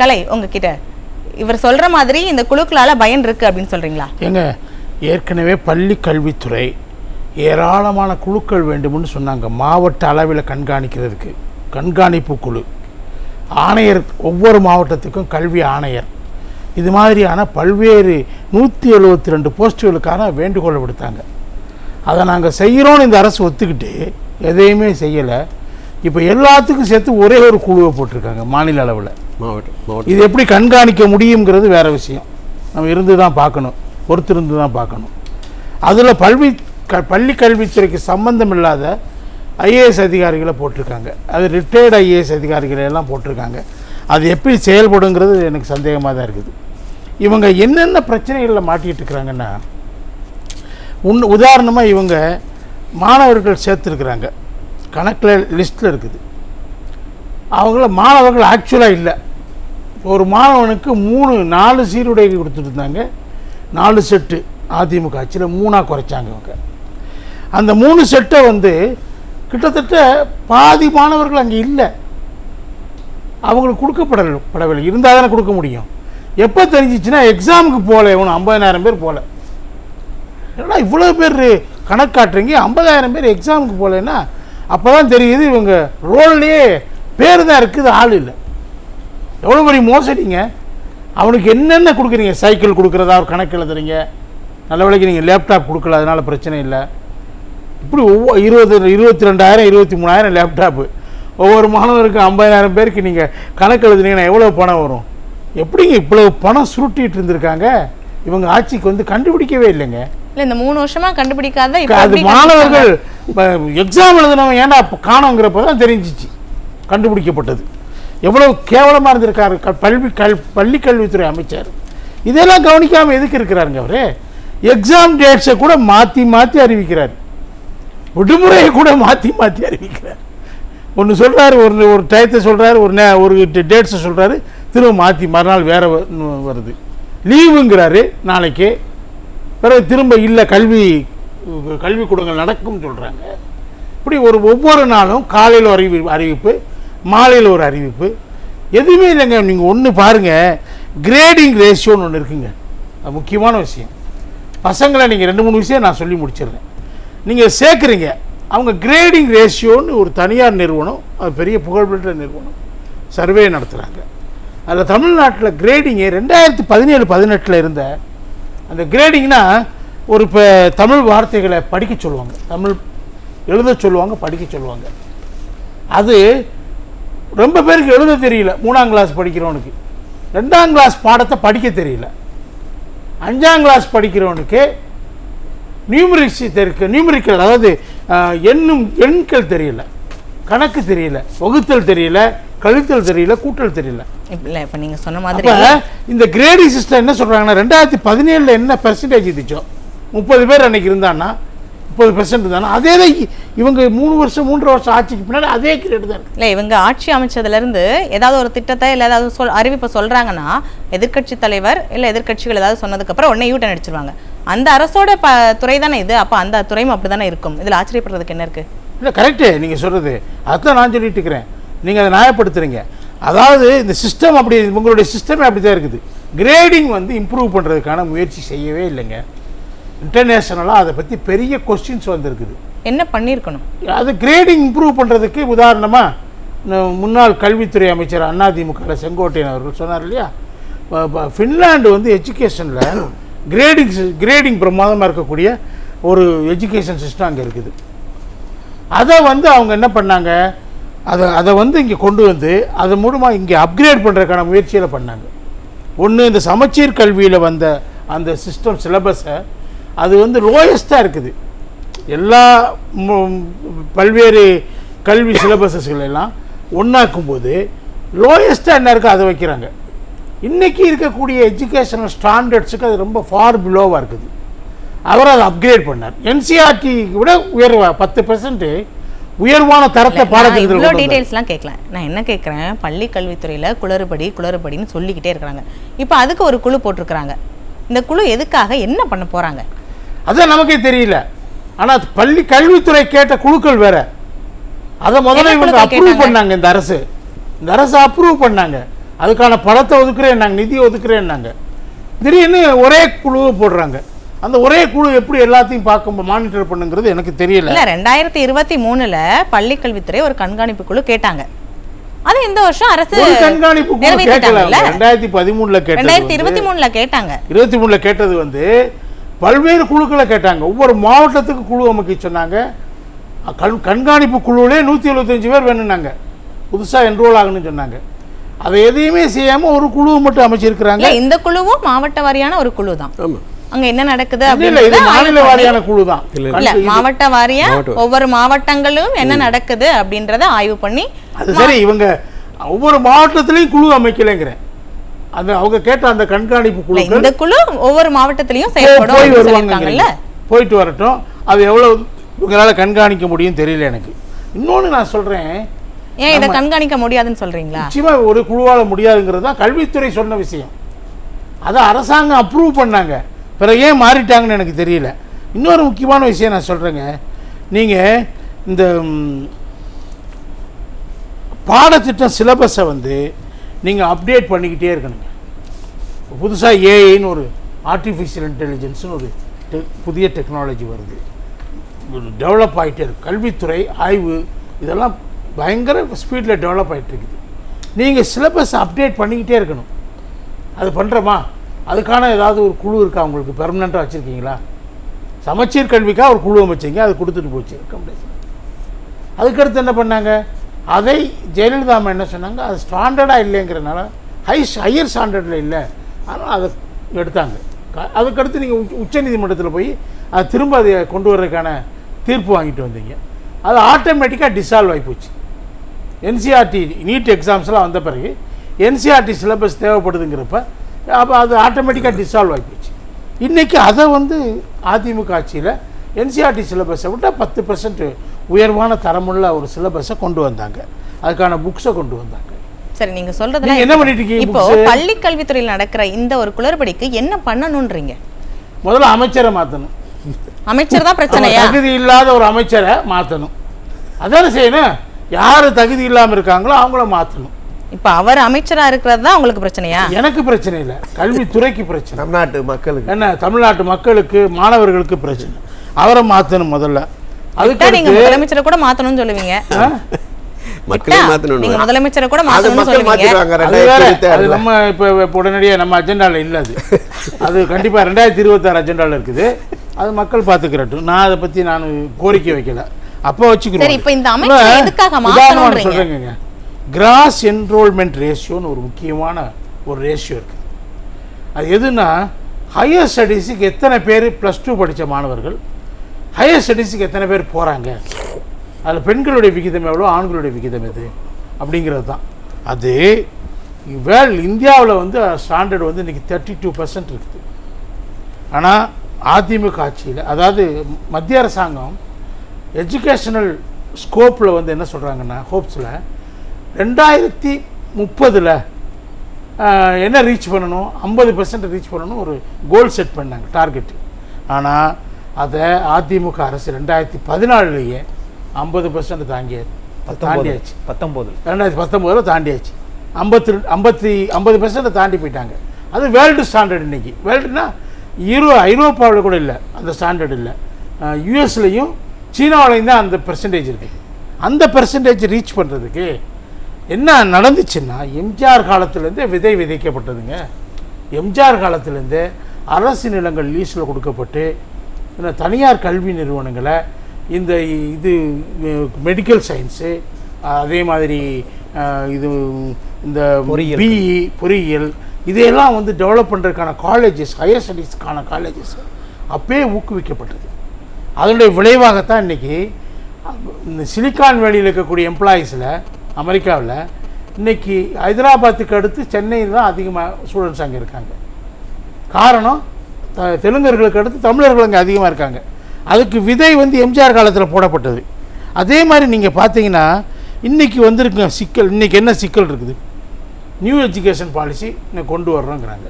கலை உங்ககிட்ட. இவர் சொல்கிற மாதிரி இந்த குழுக்களால் பயன் இருக்குது அப்படின்னு சொல்கிறீங்களா ஏங்க ஏற்கனவே பள்ளி கல்வித்துறை ஏராளமான குழுக்கள் வேண்டும்னு சொன்னாங்க. மாவட்ட அளவில் கண்காணிக்கிறதுக்கு. கண்காணிப்பு குழு. ஆணையர் ஒவ்வொரு மாவட்டத்துக்கும் கல்வி ஆணையர். இது மாதிரியான பல்வேறு நூற்றி எழுபத்தி ரெண்டு போஸ்ட்டுகளுக்கான வேண்டுகோளை விடுத்தாங்க. அதை நாங்கள் செய்கிறோன்னு இந்த அரசு ஒத்துக்கிட்டு எதையுமே செய்யலை. இப்போ எல்லாத்துக்கும் சேர்த்து ஒரே ஒரு குழுவை போட்டிருக்காங்க மாநில அளவில். மாவட்டம் இது எப்படி கண்காணிக்க முடியுங்கிறது வேறு விஷயம். நம்ம இருந்து தான் பார்க்கணும். பொறுத்திருந்து தான் பார்க்கணும். அதில் பல்வி க பள்ளி கல்வித்துறைக்கு சம்பந்தம் இல்லாத ஐஏஎஸ் அதிகாரிகளை போட்டிருக்காங்க. அது ரிட்டையர்டு ஐஏஎஸ் அதிகாரிகளை எல்லாம் போட்டிருக்காங்க. அது எப்படி செயல்படுங்கிறது எனக்கு சந்தேகமாக தான் இருக்குது. இவங்க என்னென்ன பிரச்சனைகளில் மாட்டிகிட்டு இருக்கிறாங்கன்னா உன் உதாரணமாக இவங்க மாணவர்கள் சேர்த்துருக்குறாங்க. கணக்கில் லிஸ்ட்டில் இருக்குது. அவங்கள மாணவர்கள் ஆக்சுவலாக இல்லை. ஒரு மாணவனுக்கு மூணு நாலு சீருடை கொடுத்துட்டு இருந்தாங்க நாலு செட்டு அதிமுக ஆட்சியில் மூணாக குறைச்சாங்க அவங்க அந்த மூணு செட்டை வந்து கிட்டத்தட்ட பாதி மாணவர்கள் அங்கே இல்லை. அவங்களுக்கு கொடுக்கப்படல படவில்லை. இருந்தால் தானே கொடுக்க முடியும். எப்போ தெரிஞ்சிச்சுன்னா எக்ஸாமுக்கு போகல இவனு ஐம்பதாயிரம் பேர் போகல ஏன்னா இவ்வளோ பேர் கணக்காட்டுறீங்க ஐம்பதாயிரம் பேர் எக்ஸாமுக்கு போகலன்னா அப்போ தான் தெரியுது இவங்க ரோல்லையே பேர் தான் இருக்குது ஆள் இல்லை. எவ்வளோ பெரிய மோசடிங்க? அவனுக்கு என்னென்ன கொடுக்குறீங்க? சைக்கிள் கொடுக்குறதா? ஒரு கணக்கு எழுதுறீங்க. நல்ல வேளைக்கு நீங்கள் லேப்டாப் கொடுக்கல அதனால பிரச்சனை இல்லை. இப்படி ஒவ்வொரு இருபது இருபத்தி ரெண்டாயிரம் இருபத்தி மூணாயிரம் லேப்டாப்பு. ஒவ்வொரு மாணவருக்கும் ஐம்பதாயிரம் பேருக்கு நீங்கள் கணக்கு எழுதுனீங்கன்னா எவ்வளோ பணம் வரும்? எப்படிங்க இவ்வளோ பணம் சுருட்டிட்டு இருந்திருக்காங்க? இவங்க ஆட்சிக்கு வந்து கண்டுபிடிக்கவே இல்லைங்க. இல்ல இந்த மூணு வருஷமா கண்டுபிடிக்காத அது மாணவர்கள் எக்ஸாம் எழுதினவன் அப்போ காணோங்கிறப்ப தான் தெரிஞ்சிச்சு. கண்டுபிடிக்கப்பட்டது. எவ்வளவு கேவலமாக இருந்திருக்காரு. க- பல்வி கல் பள்ளி கல்வித்துறை அமைச்சர். இதெல்லாம் கவனிக்காமல் எதுக்கு இருக்கிறாருங்க அவர்? எக்ஸாம் டேட்ஸை கூட மாற்றி மாற்றி அறிவிக்கிறார். விடுமுறையை கூட மாற்றி மாற்றி அறிவிக்கிறார். ஒன்று சொல்கிறார் ஒரு ஒரு டயத்தை சொல்கிறாரு ஒரு நே ஒரு டேட்ஸை சொல்கிறாரு திரும்ப மாற்றி மறுநாள் வேறு வருது. லீவுங்கிறாரு நாளைக்கு. பிறகு திரும்ப இல்லை கல்வி கல்விக்கூடங்கள் நடக்கும்னு சொல்கிறாங்க இப்படி ஒரு ஒவ்வொரு நாளும் காலையில் அறிவி அறிவிப்பு மாலையில் ஒரு அறிவிப்பு. எதுவுமே இல்லைங்க நீங்கள் ஒன்று பாருங்கள் கிரேடிங் ரேஷியோன்னு ஒன்று இருக்குங்க. அது முக்கியமான விஷயம். பசங்களை நீங்கள் ரெண்டு மூணு விஷயம் நான் சொல்லி முடிச்சிடுறேன். நீங்கள் சேர்க்குறீங்க. அவங்க கிரேடிங் ரேஷியோன்னு ஒரு தனியார் நிறுவனம் அது பெரிய புகழ்பெற்ற நிறுவனம். சர்வே நடத்துகிறாங்க அதில் தமிழ்நாட்டில் கிரேடிங்கு ரெண்டாயிரத்தி பதினேழு பதினெட்டில் இருந்த அந்த கிரேடிங்னா ஒரு இப்போ தமிழ் வார்த்தைகளை படிக்க சொல்லுவாங்க. தமிழ் எழுத சொல்லுவாங்க படிக்க சொல்லுவாங்க. அது ரொம்ப பேருக்கு எழுத தெரியல. மூணாம் கிளாஸ் படிக்கிறவனுக்கு. ரெண்டாம் கிளாஸ் பாடத்தை படிக்க தெரியல. அஞ்சாம் கிளாஸ் படிக்கிறவனுக்கு நியூமரிக்ஸ் தெருக்கு நியூமரிக்கல் அதாவது எண்ணும் எண்கள் தெரியல. கணக்கு தெரியல. வகுத்தல் தெரியல. கழித்தல் தெரியல. கூட்டல் தெரியல. இப்ப- இல்ல இப்ப நீங்க சொன்ன மாதிரி இந்த கிரேடிங் சிஸ்டம் என்ன சொல்றாங்கன்னா ரெண்டாயிரத்தி பதினேழுல என்ன பெர்சன்டேஜ் இருந்துச்சோ முப்பது பேர் அன்னைக்கு இருந்தான்னா முப்பது பெர்சன்ட் இருந்தானா அதே தான் இவங்க மூணு வருஷம் மூன்றரை வருஷம் ஆட்சிக்கு பின்னாடி அதே கிரேடு தான் இல்ல இவங்க ஆட்சி அமைச்சதுல இருந்து ஏதாவது ஒரு திட்டத்தை இல்ல ஏதாவது சொல் அறிவிப்பை சொல்றாங்கன்னா எதிர்க்கட்சி தலைவர் இல்ல எதிர்க்கட்சிகள் ஏதாவது சொன்னதுக்கு அப்புறம் உடனே யூட்டன் அடிச்சிருவாங்க. அந்த அரசோட ப துறை தானே இது. அப்ப அந்த துறையும் அப்படிதானே இருக்கும். இதுல ஆச்சரியப்படுறதுக்கு என்ன இருக்கு? இல்லை கரெக்டு நீங்கள் சொல்கிறது அதான் நான் சொல்லிட்டு இருக்கிறேன். நீங்கள் அதை நியாயப்படுத்துறீங்க. அதாவது இந்த சிஸ்டம் அப்படி உங்களுடைய சிஸ்டமே அப்படி தான் இருக்குது. கிரேடிங் வந்து இம்ப்ரூவ் பண்ணுறதுக்கான முயற்சி செய்யவே இல்லைங்க. இன்டர்நேஷ்னலாக அதை பற்றி பெரிய கொஸ்டின்ஸ் வந்திருக்குது. என்ன பண்ணியிருக்கணும் அது கிரேடிங் இம்ப்ரூவ் பண்ணுறதுக்கு உதாரணமாக முன்னாள் கல்வித்துறை அமைச்சர் அதிமுக செங்கோட்டையன் அவர்கள் சொன்னார் இல்லையா? ஃபின்லாந்து வந்து எஜுகேஷனில் கிரேடிங் கிரேடிங் பிரமாதமாக இருக்கக்கூடிய ஒரு எஜுகேஷன் சிஸ்டம் அங்கே இருக்குது. அதை வந்து அவங்க என்ன பண்ணாங்க? அதை அதை வந்து இங்கே கொண்டு வந்து அது மூலமாக இங்கே அப்கிரேட் பண்ணுறதுக்கான முயற்சியில் பண்ணாங்க. ஒன்று இந்த சமச்சீர் கல்வியில் வந்த அந்த சிஸ்டம் சிலபஸை அது வந்து லோயஸ்ட்டாக இருக்குது. எல்லா பல்வேறு கல்வி சிலபஸஸ்கள் எல்லாம் ஒன்றாக்கும் போது லோயஸ்ட்டாக என்ன இருக்கோ அதை வைக்கிறாங்க. இன்றைக்கி இருக்கக்கூடிய எஜுகேஷனல் ஸ்டாண்டர்ட்ஸுக்கு அது ரொம்ப ஃபார் பிலோவாக இருக்குது. அவர் அதை அப்கிரேட் பண்ணார். என்சிஆர்டி விட உயர்வா பத்து பெர்சன்ட் உயர்வான தரத்தை இவ்வளோ பாடத்திட்டத்தில் டீடைல்ஸ்லாம் கேட்கல நான் என்ன கேட்குறேன் பள்ளி கல்வித்துறையில குளறுபடி குளறுபடின்னு சொல்லிக்கிட்டே இருக்கிறாங்க. இப்போ அதுக்கு ஒரு குழு போட்டிருக்கிறாங்க. இந்த குழு எதுக்காக என்ன பண்ண போறாங்க? அதான் நமக்கே தெரியல. ஆனால் பள்ளி கல்வித்துறை கேட்ட குழுக்கள் வேற. அதை முதல்ல இவங்க அப்ரூவ் கேட்டாங்க? பண்ணாங்க இந்த அரசு. இந்த அரசு அப்ரூவ் பண்ணாங்க. அதுக்கான பணத்தை ஒதுக்குறேன் நாங்கள் நிதியை ஒதுக்குறேன் நாங்கள் திடீர்னு ஒரே குழுவை போடுறாங்க. அந்த ஒரே குழு எப்படி எல்லாத்தையும் பார்க்க மானிட்டர் பண்ணுங்கிறது எனக்கு தெரியல. இல்ல ரெண்டாயிரத்தி இருபத்தி மூணுல பள்ளி கல்வித்துறை ஒரு கண்காணிப்பு குழு கேட்டாங்க. அது இந்த வருஷம் அரசு கண்காணிப்பு குழு கேட்கல ரெண்டாயிரத்தி பதிமூணுல ரெண்டாயிரத்தி இருபத்தி மூணுல கேட்டாங்க. இருபத்தி மூணுல கேட்டது வந்து பல்வேறு குழுக்களை கேட்டாங்க. ஒவ்வொரு மாவட்டத்துக்கு குழு அமைக்க சொன்னாங்க. கண் கண்காணிப்பு குழுவிலே நூற்றி எழுபத்தஞ்சு பேர் வேணும்னாங்க. புதுசாக என்ரோல் ஆகணும்னு சொன்னாங்க. அதை எதையுமே செய்யாமல் ஒரு குழுவை மட்டும் அமைச்சிருக்கிறாங்க. இந்த குழுவும் மாவட்ட வாரியான ஒரு குழு தான் ஆமா. அங்க என்ன நடக்குது ஆய்வு மாநில வாரியான குழு தான் இல்ல. மாவட்ட வாரியா ஒவ்வொரு மாவட்டங்களும் என்ன நடக்குது அப்படின்றத ஆய்வு பண்ணி அது சரி இவங்க ஒவ்வொரு மாவட்டத்திலையும் குழு அமைக்கலைங்கிறேன். அந்த அவங்க கேட்ட அந்த கண்காணிப்பு குழுக்கள் இந்த குழு ஒவ்வொரு மாவட்டத்திலயும் செயல்படும் போயிட்டு வரட்டும். அது எவ்வளவு இவங்களால கண்காணிக்க முடியும் தெரியல எனக்கு. இன்னொன்னு நான் சொல்றேன். ஏன் இதை கண்காணிக்க முடியாதுன்னு சொல்றீங்களா? நிச்சயமா ஒரு குழுவால முடியாதுங்கிறது தான் கல்வித்துறை சொன்ன விஷயம். அதை அரசாங்கம் அப்ரூவ் பண்ணாங்க. பிறகு ஏன் மாறிட்டாங்கன்னு எனக்கு தெரியல. இன்னொரு முக்கியமான விஷயம் நான் சொல்கிறேங்க நீங்கள் இந்த பாடத்திட்டம் சிலபஸை வந்து நீங்கள் அப்டேட் பண்ணிக்கிட்டே இருக்கணுங்க. புதுசாக ஏஐன்னு ஒரு ஆர்டிஃபிஷியல் இன்டெலிஜென்ஸ்னு ஒரு டெ- புதிய டெக்னாலஜி வருது. டெவலப் ஆகிட்டே இருக்கு. கல்வித்துறை ஆய்வு இதெல்லாம் பயங்கர ஸ்பீடில் டெவலப் ஆகிட்டு இருக்குது. நீங்கள் சிலபஸ் அப்டேட் பண்ணிக்கிட்டே இருக்கணும். அது பண்ணுறோமா அதுக்கான ஏதாவது ஒரு குழு இருக்கா? உங்களுக்கு பெர்மனெண்ட்டாக வச்சுருக்கீங்களா? சமச்சீர் கல்விக்காக ஒரு குழு அமைச்சிங்க. அது கொடுத்துட்டு போச்சு. ரெக்கமெண்டேஷன் அதுக்கடுத்து என்ன பண்ணாங்க? அதை ஜெயலலிதா அம்மா என்ன சொன்னாங்க? அது ஸ்டாண்டர்டாக இல்லைங்கிறனால ஹை ஹையர் ஸ்டாண்டர்டில் இல்லை. ஆனால் அதை எடுத்தாங்க. க- அதுக்கடுத்து நீங்கள் உச்சநீதிமன்றத்தில் போய் அதை திரும்ப அதை கொண்டு வர்றதுக்கான தீர்ப்பு வாங்கிட்டு வந்தீங்க. அது ஆட்டோமேட்டிக்காக டிசால்வ் ஆகி போச்சு. என்சிஆர்டி நீட் எக்ஸாம்ஸ்லாம் வந்த பிறகு என்சிஆர்டி சிலபஸ் தேவைப்படுதுங்கிறப்ப அப்போ அது ஆட்டோமேட்டிக்காக டிசால்வ் ஆகி போச்சு. இன்றைக்கி அதை வந்து அதிமுக ஆட்சியில் என்சிஆர்டி சிலபஸை விட்டால் பத்து பர்சன்ட் உயர்வான தரமுள்ள ஒரு சிலபஸை கொண்டு வந்தாங்க. அதுக்கான புக்ஸை கொண்டு வந்தாங்க. சரி நீங்க சொல்றதுல நீங்க என்ன பண்ணிட்டு இருக்கீங்க இப்போ? பள்ளி கல்வித்துறையில் நடக்கிற இந்த ஒரு குளறுபடிக்கு என்ன பண்ணணும்ன்றீங்க முதல்ல அமைச்சரை மாற்றணும் அமைச்சர் தான் பிரச்சனையா தகுதி இல்லாத ஒரு அமைச்சரை மாற்றணும் அதானே செய்யணும்? யார் தகுதி இல்லாமல் இருக்காங்களோ அவங்கள மாற்றணும் இப்ப அவர் அமைச்சரா இருக்கிறது தான் உங்களுக்கு பிரச்சனையா? எனக்கு பிரச்சனை இல்லை. கல்வித்துறைக்கு பிரச்சனை. தமிழ்நாட்டு மக்களுக்கு. என்ன தமிழ்நாட்டு மக்களுக்கு மாணவர்களுக்கு பிரச்சனை. அவரை மாற்றணும் முதல்ல. விட்டா நீங்க அதுக்கு முதலமைச்சரை கூட மாத்தணும்னு சொல்லுவீங்க. மக்களே மாத்தணும் முதலமைச்சரை கூட அது மாத்திடுவாங்க அது நம்ம இப்போ உடனடியாக நம்ம அஜெண்டாவில் இல்லை அது. அது கண்டிப்பாக ரெண்டாயிரத்தி இருபத்தாறு அஜெண்டாவில் இருக்குது. அது மக்கள் பார்த்துக்கிறட்டும் நான் அதை பற்றி நான் கோரிக்கை வைக்கல. அப்போ வச்சுக்கிறோம் சரி, இப்ப இந்த உதாரணமா கிராஸ் என்ரோல்மெண்ட் ரேஷியோன்னு ஒரு முக்கியமான ஒரு ரேஷியோ இருக்குது அது எதுனா ஹையர் ஸ்டடீஸுக்கு எத்தனை பேர் ப்ளஸ் டூ படித்த மாணவர்கள்? ஹையர் ஸ்டடீஸுக்கு எத்தனை பேர் போகிறாங்க அதில் பெண்களுடைய விகிதம் எவ்வளோ ஆண்களுடைய விகிதம் எது? அப்படிங்கிறது தான். அது வேல் இந்தியாவில் வந்து ஸ்டாண்டர்ட் வந்து இன்றைக்கி தேர்ட்டி டூ பர்சன்ட் இருக்குது ஆனால் அதிமுக ஆட்சியில் அதாவது மத்திய அரசாங்கம் எஜுகேஷனல் ஸ்கோப்பில் வந்து என்ன சொல்கிறாங்கன்னா ஹோப்ஸில் ரெண்டாயிரத்தி முப்பதில் என்ன ரீச் பண்ணணும்? ஐம்பது பர்சன்ட் ரீச் பண்ணணும் ஒரு கோல் செட் பண்ணாங்க டார்கெட் ஆனால் அதை அதிமுக அரசு ரெண்டாயிரத்தி பதினாலுலேயே ஐம்பது பர்சன்ட் தாங்கிய தாண்டியாச்சு. பத்தொம்போது. ரெண்டாயிரத்தி பத்தொம்போதில் தாண்டியாச்சு. ஐம்பத்தி ரெண்டு ஐம்பத்தி ஐம்பது பர்சன்ட் தாண்டி போயிட்டாங்க. அது வேர்ல்டு ஸ்டாண்டர்ட் இன்னைக்கு. வேர்ல்டுனா யூரோ ஐரோப்பாவில் கூட இல்லை. அந்த ஸ்டாண்டர்ட் இல்லை. யூஎஸ்லேயும் சீனாவிலையும் தான் அந்த பெர்சன்டேஜ் இருக்குது அந்த பெர்சன்டேஜ் ரீச் பண்ணுறதுக்கு என்ன நடந்துச்சுன்னா எம்ஜிஆர் காலத்துலேருந்தே விதை விதைக்கப்பட்டதுங்க. எம்ஜிஆர் காலத்துலேருந்தே அரசு நிலங்கள் லீஸில் கொடுக்கப்பட்டு தனியார் கல்வி நிறுவனங்களை இந்த இது மெடிக்கல் சயின்ஸு அதே மாதிரி இது இந்த. பிஇ பொறியியல் இதையெல்லாம் வந்து டெவலப் பண்ணுறதுக்கான காலேஜஸ் ஹையர் ஸ்டடீஸ்க்கான காலேஜஸ் அப்பயே ஊக்குவிக்கப்பட்டது. அதனுடைய விளைவாகத்தான் இன்றைக்கி இந்த சிலிக்கான் வேலியில் இருக்கக்கூடிய எம்ப்ளாயீஸில் அமெரிக்காவில் இன்னைக்கு ஹைதராபாத்துக்கு அடுத்து சென்னையில் தான் அதிகமாக ஸ்டூடெண்ட்ஸ் அங்கே இருக்காங்க. காரணம் த- தெலுங்கர்களுக்கு அடுத்து தமிழர்கள் அங்கே அதிகமாக இருக்காங்க. அதுக்கு விதை வந்து எம்ஜிஆர் காலத்தில் போடப்பட்டது. அதே மாதிரி நீங்கள் பார்த்தீங்கன்னா இன்றைக்கி வந்திருக்க சிக்கல் இன்றைக்கி என்ன சிக்கல் இருக்குது? நியூ எஜுகேஷன் பாலிசி இன்னும் கொண்டு வர்றோங்கிறாங்க.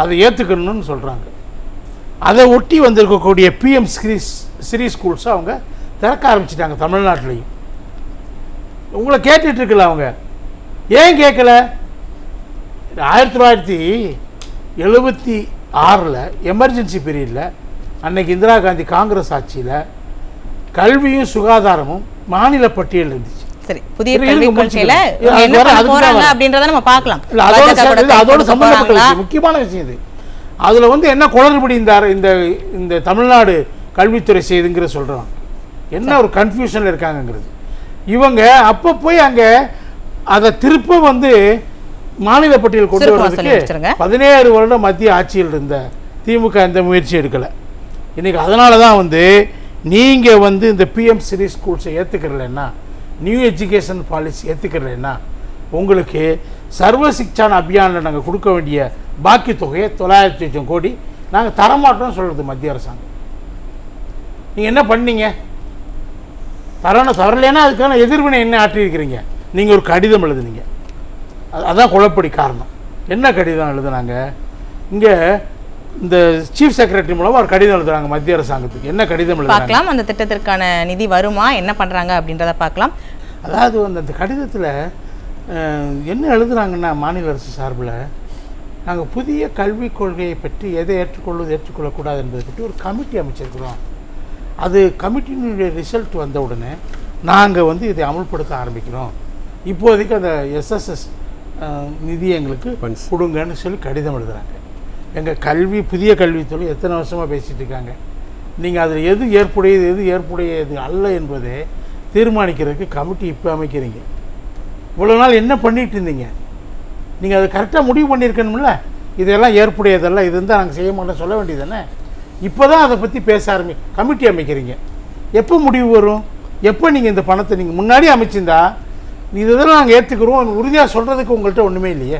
அதை ஏற்றுக்கணும்னு சொல்கிறாங்க அதை ஒட்டி வந்திருக்கக்கூடிய பிஎம் ஸ்ரீஸ் ஸ்ரீ ஸ்கூல்ஸை அவங்க திறக்க ஆரம்பிச்சிட்டாங்க தமிழ்நாட்டிலையும். உங்களை கேட்டுட்ருக்கல அவங்க. ஏன் கேட்கல? ஆயிரத்தி தொள்ளாயிரத்தி எழுபத்தி ஆறில் எமர்ஜென்சி பீரியடில் அன்னைக்கு இந்திரா காந்தி காங்கிரஸ் ஆட்சியில் கல்வியும் சுகாதாரமும் மாநில பட்டியல் இருந்துச்சு. சரி புதிய கல்விக். கொள்கையில என்ன போறாங்க. அப்படின்றத நம்ம பார்க்கலாம். அதோட சம்பந்தப்பட்ட முக்கியமான விஷயம் இது. அதில் வந்து என்ன குளறுபடி இந்த இந்த இந்த தமிழ்நாடு கல்வித்துறை செய்துங்கிற சொல்கிறோம் என்ன ஒரு கன்ஃபியூஷனில் இருக்காங்கங்கிறது. இவங்க அப்போ போய் அங்கே அதை திருப்ப வந்து மாநில பட்டியல் கொண்டு வர்றதுக்கு. பதினேழு வருடம் மத்திய ஆட்சியில் இருந்த திமுக எந்த முயற்சி எடுக்கலை. இன்றைக்கி அதனால தான் வந்து நீங்கள் வந்து இந்த பிஎம் சிரி ஸ்கூல்ஸை ஏற்றுக்கிறலன்னா நியூ எஜுகேஷன் பாலிசி ஏற்றுக்கிறலன்னா உங்களுக்கு சர்வ சிக்ஷான் அபியானில் நாங்கள் கொடுக்க வேண்டிய பாக்கி தொகையை தொள்ளாயிரத்தி லட்சம் கோடி நாங்கள் தரமாட்டோம்னு சொல்கிறது மத்திய அரசாங்கம். நீங்கள் என்ன பண்ணீங்க? தரணும் தரலைன்னா அதுக்கான எதிர்வினை என்ன ஆற்றியிருக்கிறீங்க? நீங்கள் ஒரு கடிதம் எழுதுனீங்க. அது- அதான் குழப்படி காரணம். என்ன கடிதம் எழுதுனாங்க? இங்கே இந்த சீஃப் செக்ரட்டரி மூலமாக ஒரு கடிதம் எழுதுறாங்க மத்திய அரசாங்கத்துக்கு. என்ன கடிதம் எழுதுறாங்க? பார்க்கலாம் அந்த திட்டத்திற்கான நிதி வருமா என்ன பண்றாங்க அப்படின்றத பார்க்கலாம். அதாவது வந்து அந்த கடிதத்தில் என்ன எழுதுறாங்கன்னா மாநில அரசு சார்பில்? நாங்கள் புதிய கல்விக் கொள்கையை பற்றி எதை ஏற்றுக்கொள்வது ஏற்றுக்கொள்ளக்கூடாது என்பதை பற்றி ஒரு கமிட்டி அமைச்சிருக்கிறோம். அது கமிட்டியினுடைய ரிசல்ட் வந்த உடனே நாங்கள் வந்து இதை அமல்படுத்த ஆரம்பிக்கிறோம். இப்போதைக்கு அந்த எஸ்எஸ்எஸ் நிதி எங்களுக்கு. கொடுங்கன்னு சொல்லி கடிதம் எழுதுறாங்க. எங்கள் கல்வி புதிய கல்வித்துறை எத்தனை வருஷமாக பேசிகிட்டு இருக்காங்க. நீங்கள் அதில் எது ஏற்புடையது எது ஏற்புடையது அல்ல என்பதை தீர்மானிக்கிறதுக்கு கமிட்டி இப்போ அமைக்கிறீங்க. இவ்வளோ நாள் என்ன பண்ணிகிட்டு இருந்தீங்க? நீங்கள் அதை கரெக்டாக முடிவு பண்ணியிருக்கணும்ல. இதெல்லாம் ஏற்புடையதெல்லாம் இது இருந்தால் நாங்கள் செய்ய மாட்டோம் சொல்ல வேண்டியது தானே இப்போ தான் அதை பற்றி பேச ஆரம்பி கமிட்டி அமைக்கிறீங்க. எப்போ முடிவு வரும்? எப்போ நீங்கள் இந்த பணத்தை நீங்கள் முன்னாடி அமைச்சிருந்தா இதெல்லாம் நாங்கள் ஏற்றுக்கிறோம் உறுதியாக சொல்கிறதுக்கு உங்கள்கிட்ட ஒன்றுமே இல்லையே.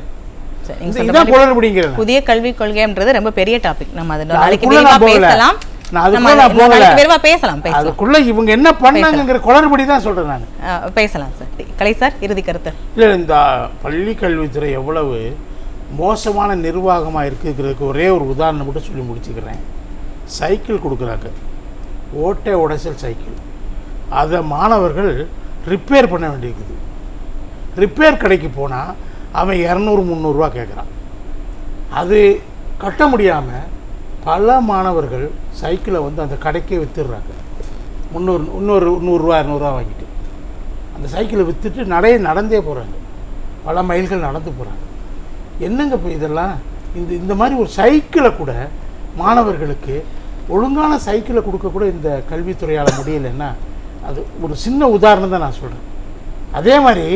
நான். புதிய கல்விக் கொள்கைன்றது ரொம்ப பெரிய டாபிக் நம்ம அது நாளைக்கு அதுக்குள்ள விரிவா நான் போகல. பேசலாம். அதுக்குள்ள பேசலாம் இவங்க என்ன பண்ணாங்கங்கிற குளறுபடி தான் சொல்கிறேன் நான். பேசலாம் சார் கலை சார் இறுதி கருத்து. இல்லை இந்த பள்ளி கல்வித்துறை எவ்வளவு மோசமான நிர்வாகமாக இருக்குங்கிறதுக்கு ஒரே ஒரு உதாரணம் மட்டும் சொல்லி முடிச்சுக்கிறேன். சைக்கிள் கொடுக்குறாங்க. ஓட்டை உடைசல் சைக்கிள். அதை மாணவர்கள் ரிப்பேர் பண்ண வேண்டியிருக்குது. ரிப்பேர் கடைக்கு போனால் அவன் இரநூறு முந்நூறுரூவா கேட்குறான். அது கட்ட முடியாமல் பல மாணவர்கள் சைக்கிளை வந்து அந்த கடைக்கே விற்றுடுறாங்க முந்நூறு இன்னொரு நூறுரூவா இரநூறுவா வாங்கிட்டு. அந்த சைக்கிளை விற்றுட்டு நடைய நடந்தே போகிறாங்க பல மைல்கள் நடந்து போகிறாங்க என்னங்க இப்போ இதெல்லாம்? இந்த இந்த மாதிரி ஒரு சைக்கிளை கூட மாணவர்களுக்கு ஒழுங்கான சைக்கிளை கொடுக்கக்கூட இந்த கல்வித்துறையால் முடியலைன்னா அது ஒரு சின்ன உதாரணம் தான் நான் சொல்கிறேன் அதே மாதிரி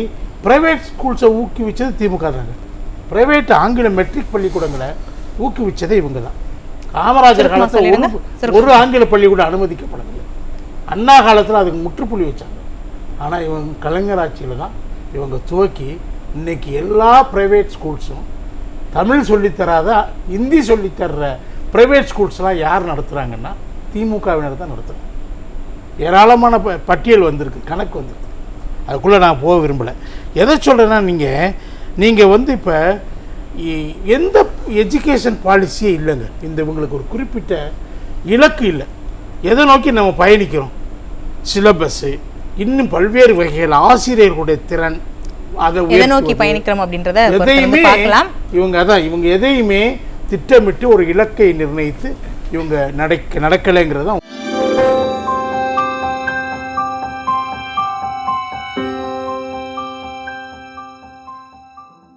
ப்ரைவேட் ஸ்கூல்ஸை ஊக்குவிச்சது திமுக தாங்க ப்ரைவேட் ஆங்கில மெட்ரிக் பள்ளிக்கூடங்களை ஊக்குவிச்சதே இவங்க தான் காமராஜர் காலத்தில். ஒரு ஆங்கில பள்ளிக்கூடம் அனுமதிக்கப்படவில்லை அண்ணா காலத்தில் அதுக்கு முற்றுப்புள்ளி வச்சாங்க. ஆனால் இவங்க கலைஞர் ஆட்சியில் தான் இவங்க துவக்கி இன்னைக்கு எல்லா ப்ரைவேட் ஸ்கூல்ஸும் தமிழ் சொல்லித்தராத ஹிந்தி சொல்லித்தர்ற ப்ரைவேட் ஸ்கூல்ஸ்லாம் யார் நடத்துகிறாங்கன்னா திமுகவினர் தான் நடத்துகிறாங்க ஏராளமான ப பட்டியல் வந்திருக்கு கணக்கு வந்திருக்கு. அதுக்குள்ளே நான் போக விரும்பலை. எதை சொல்கிறேன்னா நீங்கள் நீங்கள் வந்து இப்போ எந்த எஜுகேஷன் பாலிசியே இல்லைங்க. இந்த இவங்களுக்கு ஒரு குறிப்பிட்ட இலக்கு இல்லை. எதை நோக்கி நம்ம பயணிக்கிறோம்? சிலபஸ்ஸு இன்னும் பல்வேறு வகைகள் ஆசிரியர்களுடைய திறன் அதை. நோக்கி பயணிக்கிறோம் அப்படின்றத எதையுமே இவங்க அதான் இவங்க எதையுமே திட்டமிட்டு ஒரு இலக்கை நிர்ணயித்து இவங்க நடக்க நடக்கலைங்கிறது தான்